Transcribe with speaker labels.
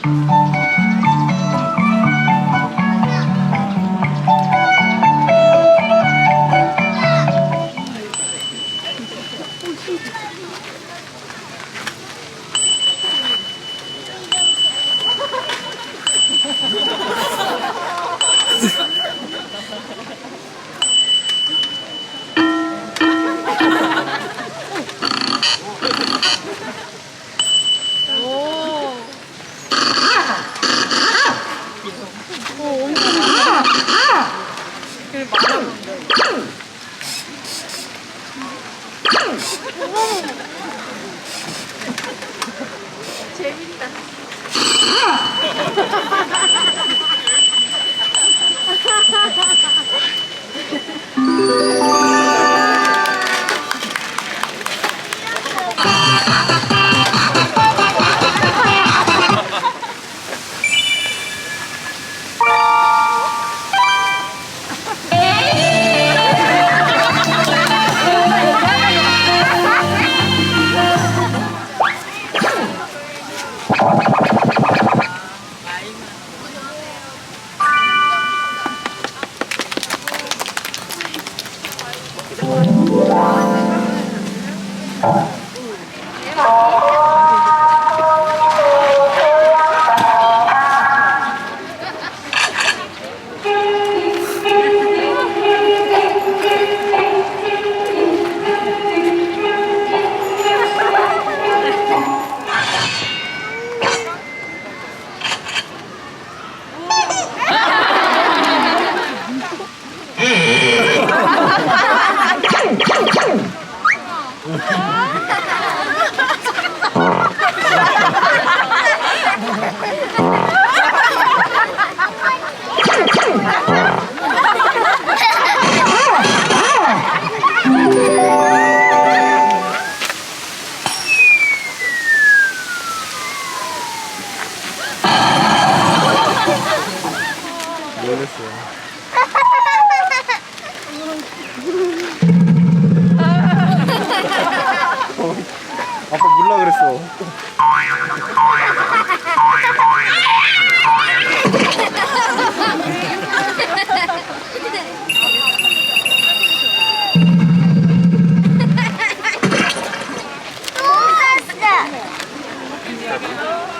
Speaker 1: Ha ha ha! 재밌다.
Speaker 2: 놀랐어요. 어, 아빠 물라 그랬어. 뭐 또 왔어.